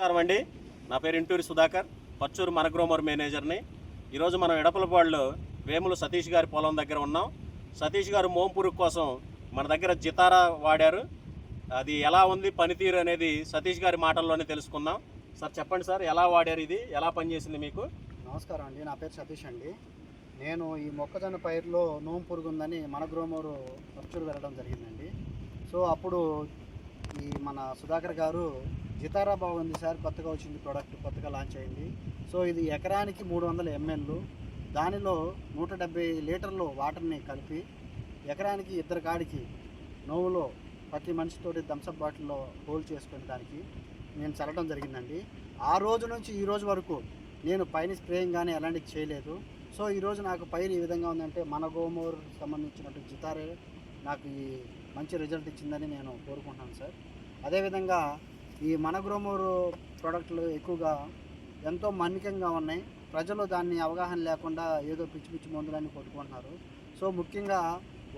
నమస్కారం అండి. నా పేరు ఇంటూరి సుధాకర్ పచ్చూరు మనగ్రోమర్ మేనేజర్ని. ఈరోజు మనం ఎడపలపాడులో వేములు సతీష్ గారి పొలం దగ్గర ఉన్నాం. సతీష్ గారు మోంపురుగు కోసం మన దగ్గర జితారా వాడారు. అది ఎలా ఉంది పనితీరు అనేది సతీష్ గారి మాటల్లోనే తెలుసుకుందాం. సార్ చెప్పండి సార్ ఎలా వాడారు ఇది ఎలా పనిచేసింది మీకు? నమస్కారం అండి నా పేరు సతీష్ అండి. నేను ఈ మొక్కజొన్న పైరులో నోంపురుగు ఉందని మన గ్రోమోరు పర్చూరు వెళ్ళడం జరిగిందండి. సో అప్పుడు ఈ మన సుధాకర్ గారు జితారా బాగుంది సార్ కొత్తగా వచ్చింది ప్రోడక్ట్ కొత్తగా లాంచ్ అయింది. సో ఇది ఎకరానికి మూడు వందల ఎంఎన్లు దానిలో నూట డెబ్బై లీటర్లు వాటర్ని కలిపి ఎకరానికి ఇద్దరు కాడికి నోవులో ప్రతి మనిషితోటి థమ్సప్ బాటిల్లో హోల్డ్ చేసుకునే దానికి నేను చల్లడం జరిగిందండి. ఆ రోజు నుంచి ఈ రోజు వరకు నేను పైన స్ప్రేయింగ్ కానీ అలాంటివి చేయలేదు. సో ఈరోజు నాకు పైరు ఈ విధంగా ఉందంటే మన గోమూర్ సంబంధించినట్టు జితారే నాకు ఈ మంచి రిజల్ట్ ఇచ్చిందని నేను కోరుకుంటున్నాను సార్. అదేవిధంగా ఈ మనగ్రోమూరు ప్రోడక్ట్లు ఎక్కువగా ఎంతో మన్నికంగా ఉన్నాయి. ప్రజలు దాన్ని అవగాహన లేకుండా ఏదో పిచ్చి పిచ్చి మందులన్నీ కొట్టుకుంటున్నారు. సో ముఖ్యంగా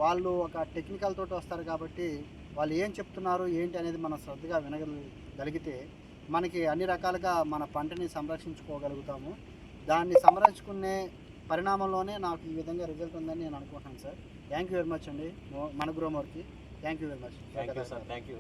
వాళ్ళు ఒక టెక్నికల్ తోటి వస్తారు కాబట్టి వాళ్ళు ఏం చెప్తున్నారు ఏంటి అనేది మనం శ్రద్ధగా వినగలిగితే మనకి అన్ని రకాలుగా మన పంటని సంరక్షించుకోగలుగుతాము. దాన్ని సంరక్షించుకునే పరిణామంలోనే నాకు ఈ విధంగా రిజల్ట్ ఉందని నేను అనుకుంటున్నాను sir thank you very much అండి. మన గ్రోమర్కి thank you very much thank you sir thank you